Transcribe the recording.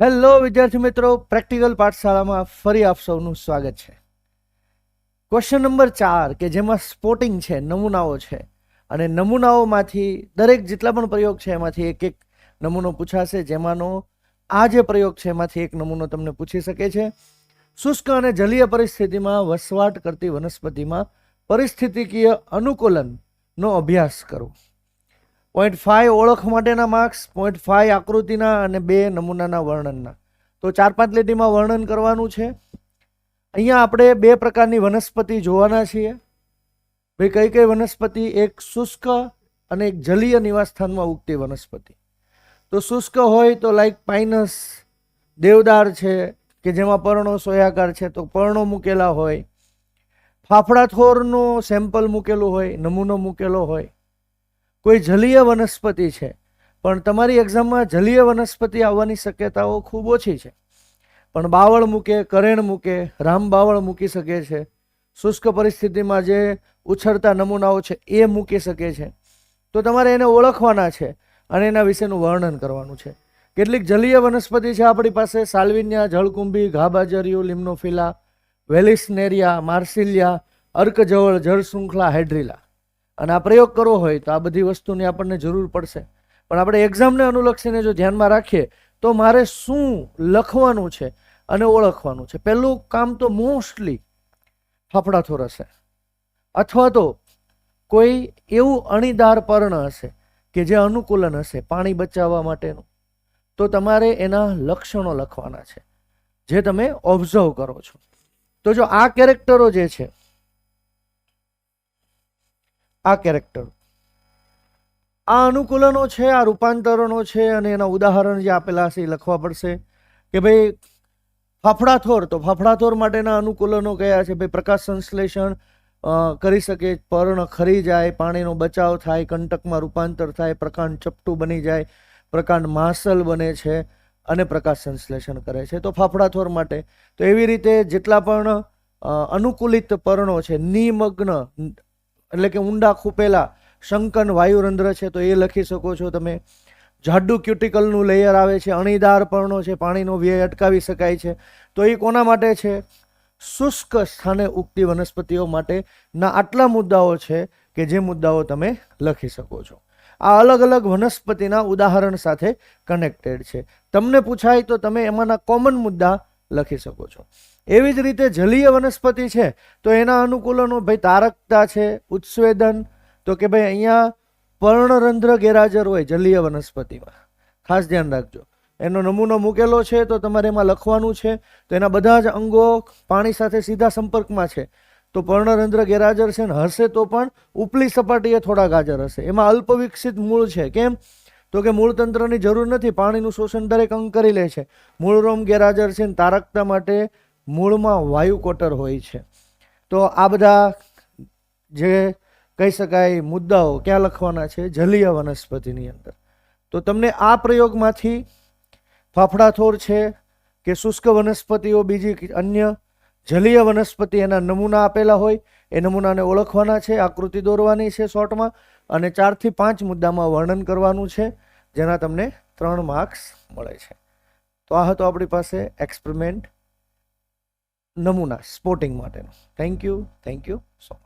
Hello વિદ્યાર્થી મિત્રો. Practical પાઠશાળામાં ફરી આપ સૌનું સ્વાગત છે. ક્વેશ્ચન નંબર ચાર, કે જેમાં સ્પોટિંગ છે, નમૂનાઓ છે. અને નમૂનાઓમાંથી દરેક જેટલા પણ પ્રયોગ છે, એમાંથી એક એક નમૂનો પૂછાશે. જેમાંનો આ જે પ્રયોગ છે, એમાંથી એક નમૂનો તમને પૂછી શકે છે. શુષ્ક અને જલીય પરિસ્થિતિમાં વસવાટ કરતી વનસ્પતિમાં પરિસ્થિતિકીય અનુકૂલનનો અભ્યાસ કરો. પોઈન્ટ ફાઇવ ઓળખ માટેના માર્ક્સ પોઈન્ટ ફાઇવ આકૃતિના અને બે નમૂનાના વર્ણનના. તો ચાર પાંચ લીટીમાં વર્ણન કરવાનું છે. અહીંયા આપણે બે પ્રકારની વનસ્પતિ જોવાના છીએ. ભાઈ, કઈ કઈ વનસ્પતિ? એક શુષ્ક અને એક જલીય નિવાસસ્થાનમાં ઉગતી વનસ્પતિ. તો શુષ્ક હોય તો લાઈક પાઇનસ દેવદાર છે, કે જેમાં પર્ણો સોયાકાર છે, તો પર્ણો મૂકેલા હોય. ફાફડા થોરનું સેમ્પલ મૂકેલું હોય, નમૂનો મૂકેલો હોય. કોઈ જલીય વનસ્પતિ છે. પણ તમારી એક્ઝામમાં જલીય વનસ્પતિ આવવાની શક્યતાઓ ખૂબ ઓછી છે. પણ બાવળ મૂકે, કરેણ મૂકે, રામ બાવળ મૂકી શકે છે. શુષ્ક પરિસ્થિતિમાં જે ઉછળતા નમૂનાઓ છે એ મૂકી શકે છે. તો તમારે એને ઓળખવાના છે અને એના વિશેનું વર્ણન કરવાનું છે. કેટલીક જલીય વનસ્પતિ છે આપણી પાસે સાલ્વિનિયા, જળકુંભી ઘાબાજરિયું લિમ્નોફિલા, વેલિસનેરિયા, માર્સિલિયા, અર્કજવળ જળ શૃંખલા હાઇડ્રિલા અને આ પ્રયોગ કરવો હોય તો આ બધી વસ્તુની આપણને જરૂર પડશે. પણ આપણે એક્ઝામને અનુલક્ષીને જો ધ્યાનમાં રાખીએ, તો મારે શું લખવાનું છે અને ઓળખવાનું છે? પહેલું કામ તો મોસ્ટલી ફાફડાથોર હશે અથવા તો કોઈ એવું અણીદાર પર્ણ હશે કે જે અનુકૂલન હશે પાણી બચાવવા માટેનું. તો તમારે એના લક્ષણો લખવાના છે, જે તમે ઓબ્ઝર્વ કરો છો. તો જો આ કેરેક્ટરો જે છે આ કેરેક્ટર આ અનુકૂલનો છે, આ રૂપાંતરણો છે અને એના ઉદાહરણ જે આપેલા છે એ લખવા પડશે કે ભાઈ ફાફડાથોર, તો ફાફડાથોર માટેના અનુકૂલનો કયા છે? ભાઈ પ્રકાશ સંશ્લેષણ કરી શકે, પર્ણ ખરી જાય, પાણીનો બચાવ થાય, કંટકમાં રૂપાંતર થાય, પ્રકાંડ ચપટું બની જાય, પ્રકાંડ માસલ બને છે અને પ્રકાશ સંશ્લેષણ કરે છે. તો ફાફડાથોર માટે તો એવી રીતે જેટલા પણ અનુકૂલિત પર્ણો છે, નિમગ્ન એટલે કે ઊંડા ખૂપેલા શંકન વાયુરંધ્ર છે, તો એ લખી શકો છો તમે. જાડું ક્યુટિકલનું લેયર આવે છે, અણીદાર પર્ણો છે, પાણીનો વ્યય અટકાવી શકાય છે. તો એ કોના માટે છે? શુષ્ક સ્થાને ઉગતી વનસ્પતિઓ માટેના આટલા મુદ્દાઓ છે કે જે મુદ્દાઓ તમે લખી શકો છો. આ અલગ અલગ વનસ્પતિના ઉદાહરણ સાથે કનેક્ટેડ છે. તમને પૂછાય તો તમે એમાંના કોમન મુદ્દા લખી શકો છો. એવી જ રીતે જલીય વનસ્પતિ છે, તો એના અનુકૂલનો ભાઈ તારકતા છે, ઉત્સ્વેદન, તો કે ભાઈ અહીંયા પર્ણરંધ્ર ગેરહાજર હોય જલીય વનસ્પતિમાં. ખાસ ધ્યાન રાખજો. એનો નમૂનો મૂકેલો છે, તો તમારે એમાં લખવાનું છે, તો એના બધા જ અંગો પાણી સાથે સીધા સંપર્કમાં છે. તો પર્ણરંધ્ર ગેરહાજર છે ને હશે તો પણ ઉપલી સપાટીએ થોડાક હાજર હશે. એમાં અલ્પ વિકસિત મૂળ છે. કેમ? તો કે મૂળ તંત્રની જરૂર નથી, પાણીનું શોષણ દરેક અંગ કરી લે છે. મૂળ રોમ ગેરહાજર છે તારકતા માટે મૂળમાં વાયુ કોટર હોય છે. તો આ બધા જે કહી શકાય મુદ્દાઓ ક્યાં લખવાના છે? જલીય વનસ્પતિની અંદર. તો તમને આ પ્રયોગમાંથી ફાફડાથોર છે કે શુષ્ક વનસ્પતિઓ બીજી અન્ય જલીય વનસ્પતિ એના નમૂના આપેલા હોય, એ નમૂનાને ઓળખવાના છે, આકૃતિ દોરવાની છે શોર્ટમાં અને ચારથી પાંચ મુદ્દામાં વર્ણન કરવાનું છે. જેના તમને ત્રણ માર્ક્સ મળે છે. તો આ હતો આપણી પાસે એક્સપેરિમેન્ટ નમૂના સ્પોર્ટિંગ માટેનો. Thank you thank you so much